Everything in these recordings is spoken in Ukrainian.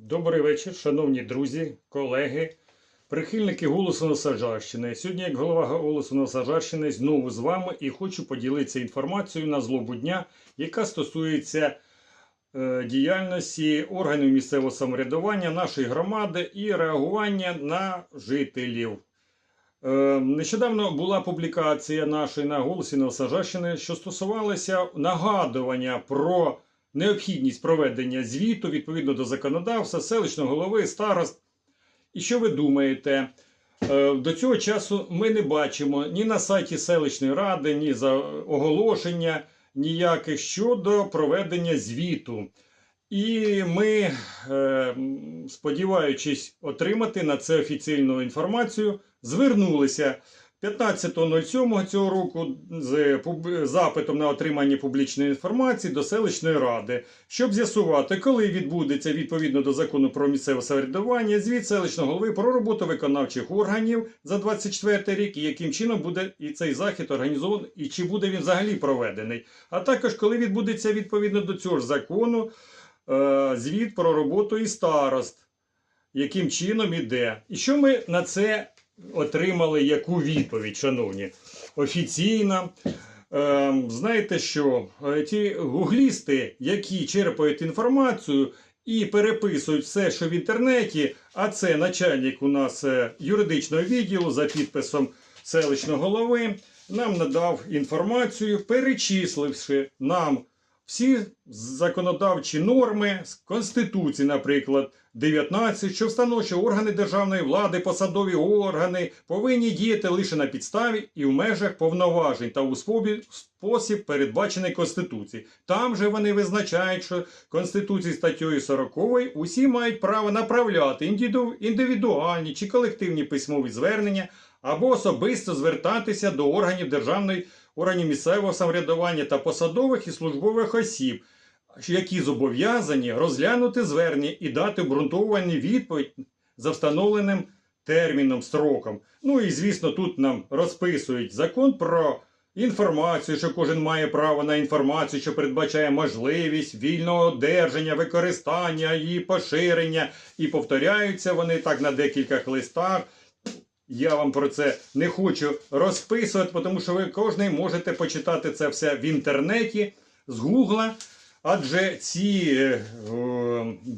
Добрий вечір, шановні друзі, колеги, прихильники голосу Насаджарщини. Сьогодні, як голова голосу Насаджарщини, знову з вами і хочу поділитися інформацією на злобу дня, яка стосується е, діяльності органів місцевого самоврядування нашої громади і реагування на жителів. Е, Нещодавно була публікація нашої на голосі Новосаджащини, що стосувалася нагадування про необхідність проведення звіту відповідно до законодавства, селищного голови, старост. І що ви думаєте? Е, До цього часу ми не бачимо ні на сайті селищної ради, ні за оголошення ніяких щодо проведення звіту. І ми, е, сподіваючись отримати на це офіційну інформацію, звернулися 15.07 цього року з запитом на отримання публічної інформації до селищної ради, щоб з'ясувати, коли відбудеться відповідно до закону про місцеве самоврядування звіт селищного голови про роботу виконавчих органів за 24 рік, і яким чином буде і цей захід організований, і чи буде він взагалі проведений. А також коли відбудеться відповідно до цього ж закону е, звіт про роботу і старост, яким чином іде. І що ми на це отримали яку відповідь, шановні? Офіційна. Е, знаєте що? Е, Ті гуглісти, які черпають інформацію і переписують все, що в інтернеті, а це начальник у нас е, юридичного відділу за підписом селищного голови, нам надав інформацію, перечисливши нам всі законодавчі норми з Конституції, наприклад, 19, що встановлює, органи державної влади, посадові органи повинні діяти лише на підставі і в межах повноважень та у спосіб, передбачений Конституцією. Там же вони визначають, що Конституції статтею 40 усі мають право направляти індивідуальні чи колективні письмові звернення або особисто звертатися до органів державної органів місцевого самоврядування та посадових і службових осіб, які зобов'язані розглянути звернення і дати обґрунтовані відповідь за встановленим терміном, строком. Ну і звісно, тут нам розписують закон про інформацію, що кожен має право на інформацію, що передбачає можливість вільного одержання, використання її поширення, і повторяються вони так на декількох листах. Я вам про це не хочу розписувати, тому що ви кожен можете почитати це все в інтернеті з Гугла. Адже ці е,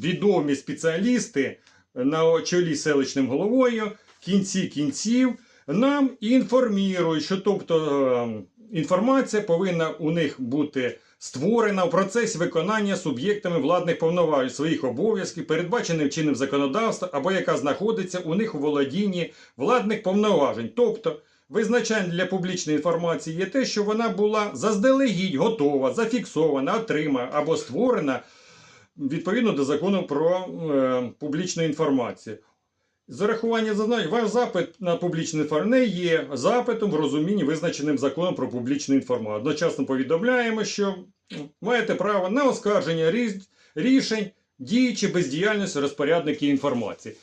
відомі спеціалісти на чолі селищним головою в кінці кінців нам інформують, що тобто е, інформація повинна у них бути створена в процесі виконання суб'єктами владних повноважень своїх обов'язків, передбаченим чинним законодавством, або яка знаходиться у них у володінні владних повноважень. Тобто, визначання для публічної інформації є те, що вона була заздалегідь готова, зафіксована, отримана або створена відповідно до закону про е, публічну інформацію. З урахування зазнань, ваш запит на публічну інформацію є запитом в розумінні, визначеним законом про публічну інформацію. Одночасно повідомляємо, що маєте право на оскарження рішень, дій чи бездіяльності розпорядників інформації.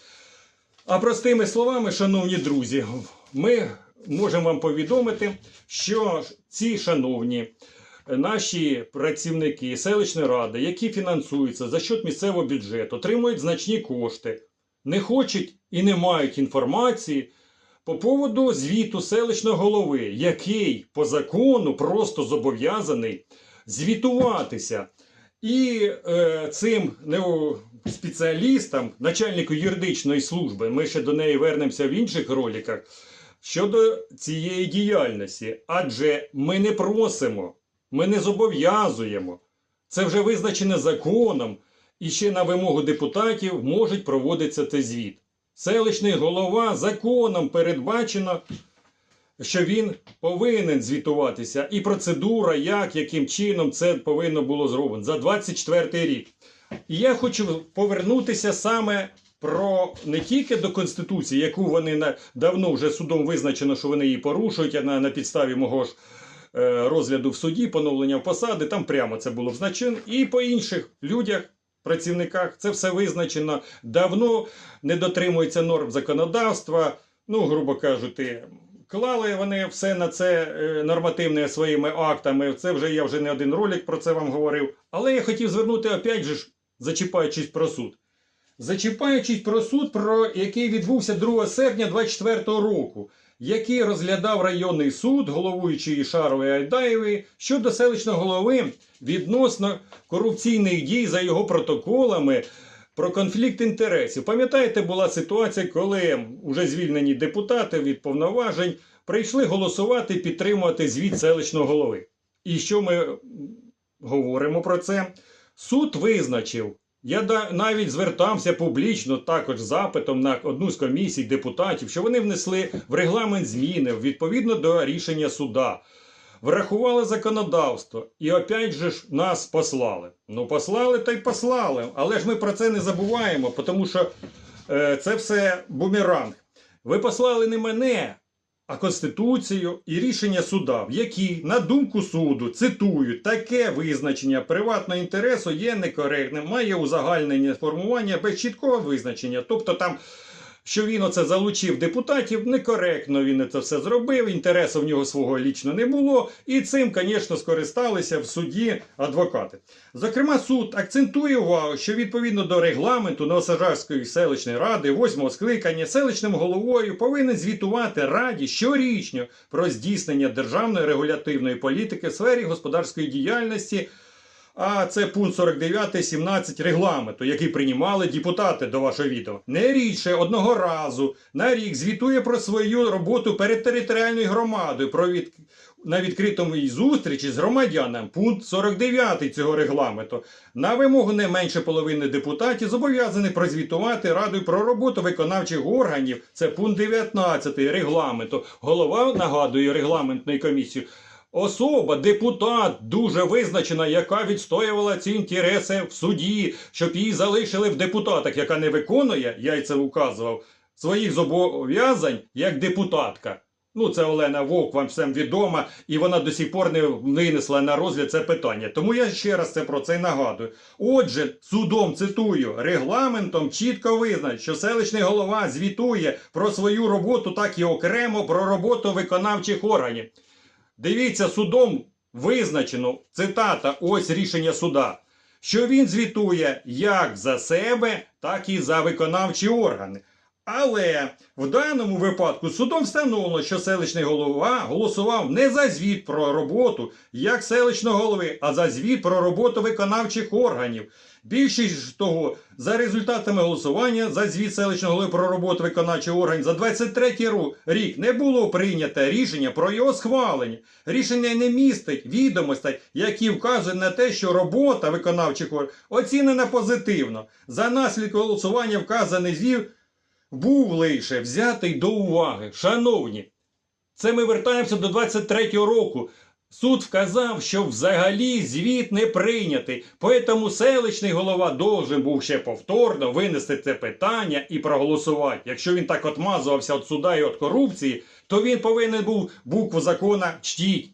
А простими словами, шановні друзі, ми можемо вам повідомити, що ці шановні наші працівники селищної ради, які фінансуються за счет місцевого бюджету, отримують значні кошти, не хочуть і не мають інформації по поводу звіту селищного голови, який по закону просто зобов'язаний звітуватися. І е, цим спеціалістам, начальнику юридичної служби, ми ще до неї вернемося в інших роликах, щодо цієї діяльності. Адже ми не просимо, ми не зобов'язуємо. Це вже визначено законом, і ще на вимогу депутатів можуть проводитися цей звіт. Селищний голова законом передбачено, що він повинен звітуватися, і процедура, як, яким чином це повинно було зроблено за 24 рік. І я хочу повернутися саме про не тільки до Конституції, яку вони на, давно вже судом визначено, що вони її порушують, на, на підставі мого ж е, розгляду в суді, поновлення посади, там прямо це було визначено. І по інших людях, працівниках, це все визначено. Давно не дотримується норм законодавства. Ну, грубо кажучи, клали вони все на це е, нормативне своїми актами. Це вже я вже не один ролик про це вам говорив. Але я хотів звернути, опять же, зачіпаючись про суд. Зачіпаючись про суд, про який відбувся 2 серпня 24 року, який розглядав районний суд, головуючий Шарової Айдаєвої щодо селищного голови відносно корупційних дій за його протоколами про конфлікт інтересів. Пам'ятаєте, була ситуація, коли вже звільнені депутати від повноважень прийшли голосувати, підтримувати звіт селищного голови. І що ми говоримо про це? Суд визначив. Я навіть звертався публічно також запитом на одну з комісій депутатів, що вони внесли в регламент зміни відповідно до рішення суда. Врахували законодавство і опять же ж нас послали. Ну, послали та й послали. Але ж ми про це не забуваємо, тому що е, це все бумеранг. Ви послали не мене, а Конституцію і рішення суда, в які, на думку суду, цитую, таке визначення приватного інтересу є некоректним, має узагальнення формування без чіткого визначення. Тобто там. Що він оце залучив депутатів, некоректно він це все зробив, інтересу в нього свого лічно не було, і цим, звісно, скористалися в суді адвокати. Зокрема, суд акцентує увагу, що відповідно до регламенту Новосажарської селищної ради, восьмого скликання, селищним головою повинен звітувати раді щорічно про здійснення державної регулятивної політики в сфері господарської діяльності. А це пункт 49, 17 регламенту, який приймали депутати до вашого відео. Не рідше одного разу на рік звітує про свою роботу перед територіальною громадою про від... на відкритому зустрічі з громадянам. Пункт 49 цього регламенту. На вимогу не менше половини депутатів зобов'язані прозвітувати радою про роботу виконавчих органів. Це пункт 19 регламенту. Голова нагадує регламентної комісії. Особа, депутат, дуже визначена, яка відстоювала ці інтереси в суді, щоб її залишили в депутатах, яка не виконує, я й це указував, своїх зобов'язань як депутатка. Ну, це Олена Вовк, вам всім відома, і вона до сих пор не винесла на розгляд це питання. Тому я ще раз це про це нагадую. Отже, судом цитую, регламентом чітко визнать, що селищний голова звітує про свою роботу, так і окремо про роботу виконавчих органів. Дивіться, судом визначено, цитата, ось рішення суда, що він звітує як за себе, так і за виконавчі органи. Але в даному випадку судом встановлено, що селищний голова голосував не за звіт про роботу як селищного голови, а за звіт про роботу виконавчих органів. Більшість того, за результатами голосування за звіт селищного голови про роботу виконавчих органів за 23 ру- рік не було прийнято рішення про його схвалення. Рішення не містить відомостей, які вказують на те, що робота виконавчих органів оцінена позитивно. За наслідком голосування вказаний звіт був лише взятий до уваги. Шановні, це ми вертаємося до 23-го року. Суд вказав, що взагалі звіт не прийнятий, поэтому селищний голова должен був ще повторно винести це питання і проголосувати. Якщо він так отмазувався від суда і від корупції, то він повинен був букву закона чтіть.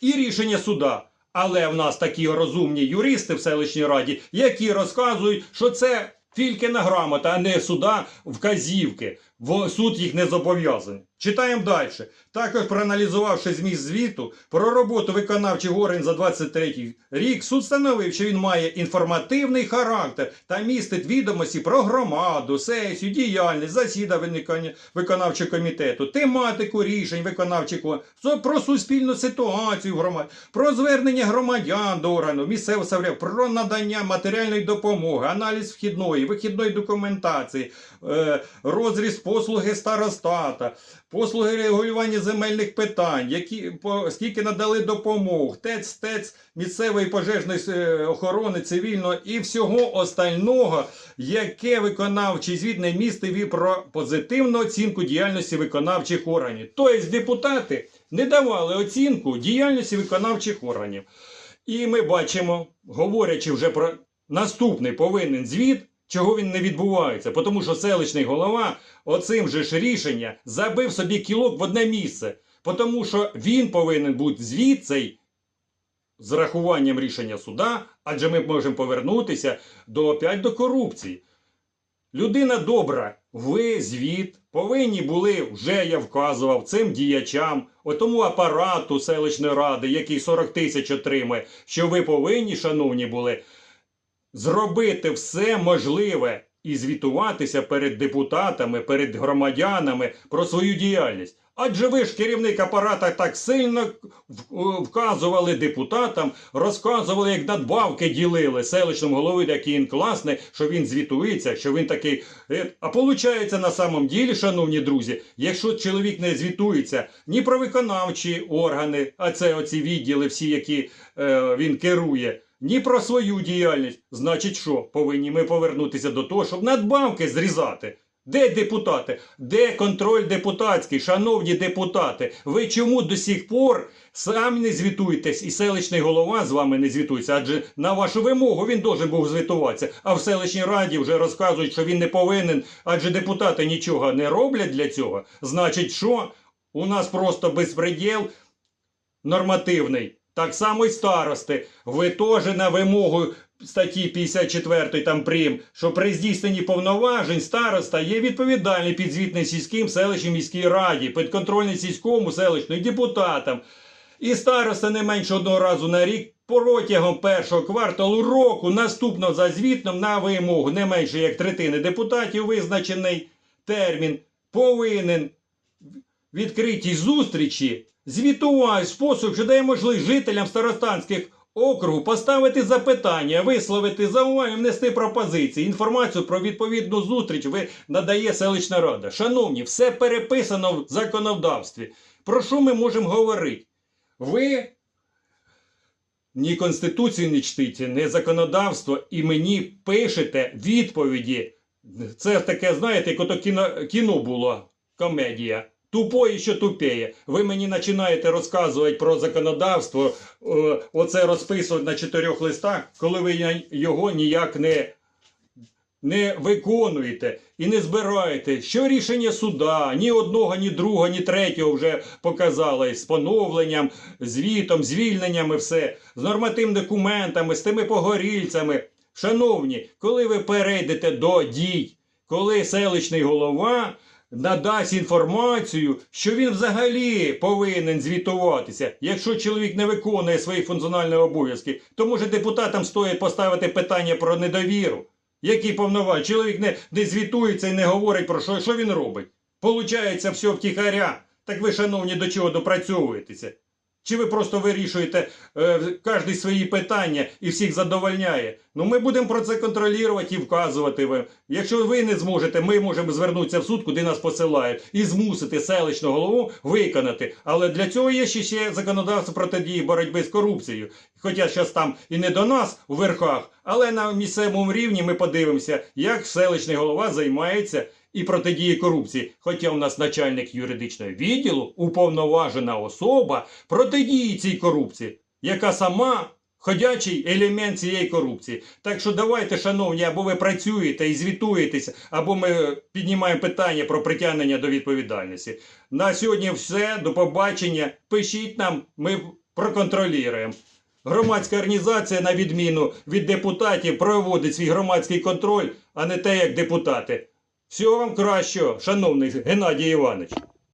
І рішення суда. Але в нас такі розумні юристи в селищній раді, які розказують, що це Фількіна грамота, а не суда вказівки. Суд їх не зобов'язаний. Читаємо далі. Також проаналізувавши зміст звіту про роботу виконавчих органів за 23 рік, суд встановив, що він має інформативний характер та містить відомості про громаду, сесію, діяльність, засідання виконавчого комітету, тематику рішень виконавчих органів, про суспільну ситуацію в громаді, про звернення громадян до органу, місцевого самоврядування, про надання матеріальної допомоги, аналіз вхідної, вихідної документації, е, розріз послуги старостата, послуги регулювання земельних питань, які по скільки надали допомог, ТЕЦ, ТЕЦ, місцевої пожежної е, охорони цивільного і всього остального, яке виконавчий звіт не містив про позитивну оцінку діяльності виконавчих органів. Тобто депутати не давали оцінку діяльності виконавчих органів. І ми бачимо, говорячи вже про наступний повинен звіт, чого він не відбувається, тому що селищний голова оцим же ж рішення забив собі кілок в одне місце, тому що він повинен бути цей з рахуванням рішення суда, адже ми можемо повернутися до опять до корупції. Людина добра, ви звіт повинні були, вже я вказував, цим діячам, отому апарату селищної ради, який 40 тисяч отримає, що ви повинні, шановні були, зробити все можливе і звітуватися перед депутатами, перед громадянами про свою діяльність. Адже ви ж керівник апарата так сильно вказували депутатам, розказували, як надбавки ділили селищному голові, який він класний, що він звітується, що він такий. е, А виходить, на самом ділі, шановні друзі, якщо чоловік не звітується ні про виконавчі органи, а це оці відділи, всі, які е, він керує, ні про свою діяльність, значить, що повинні ми повернутися до того, щоб надбавки зрізати. Де депутати? Де контроль депутатський, шановні депутати? Ви чому до сих пор самі не звітуєтесь і селищний голова з вами не звітується? Адже на вашу вимогу він должен був звітуватися. А в селищній раді вже розказують, що він не повинен, адже депутати нічого не роблять для цього. Значить, що? У нас просто безпреділ нормативний. Так само й старости. Ви теж на вимогу статті 54 там прим, що при здійсненні повноважень староста є відповідальний підзвітний сільським селищній міській раді, підконтрольний сільському селищному депутатам. І староста не менше одного разу на рік протягом першого кварталу року наступно за звітом на вимогу не менше як третини депутатів визначений термін повинен відкритій зустрічі звітувати спосіб, що дає можливість жителям старостанських округу поставити запитання, висловити зауваження, внести пропозиції. Інформацію про відповідну зустріч ви надає селищна рада. Шановні, все переписано в законодавстві. Про що ми можемо говорити? Ви ні Конституцію не чтите, ні законодавство, і мені пишете відповіді. Це таке, знаєте, як ото кіно, кіно було, комедія. Тупої, що тупіє. Ви мені починаєте розказувати про законодавство, е, оце розписувати на чотирьох листах, коли ви його ніяк не, не виконуєте і не збираєте. Що рішення суда, ні одного, ні другого, ні третього вже показали з поновленням, звітом, звільненнями, все, з нормативними документами, з тими погорільцями. Шановні, коли ви перейдете до дій, коли селищний голова надасть інформацію, що він взагалі повинен звітуватися. Якщо чоловік не виконує свої функціональні обов'язки, то може депутатам стоїть поставити питання про недовіру. Які повноваження? Чоловік не, не звітується і не говорить про що, що він робить. Получається все втіхаря. Так ви, шановні, до чого допрацьовуєтеся? Чи ви просто вирішуєте е, свої питання і всіх задовольняє? Ну ми будемо про це контролювати і вказувати вам. Якщо ви не зможете, ми можемо звернутися в суд, куди нас посилають, і змусити селищного голову виконати. Але для цього є ще, ще законодавство протидії боротьби з корупцією. Хоча зараз там і не до нас у верхах, але на місцевому рівні ми подивимося, як селищний голова займається і протидії корупції. Хоча у нас начальник юридичного відділу, уповноважена особа протидії цій корупції, яка сама ходячий елемент цієї корупції. Так що давайте, шановні, або ви працюєте і звітуєтеся, або ми піднімаємо питання про притягнення до відповідальності. На сьогодні все. До побачення. Пишіть нам, ми проконтролюємо. Громадська організація, на відміну від депутатів, проводить свій громадський контроль, а не те, як депутати. Всього вам кращого, шановний Геннадій Іванович.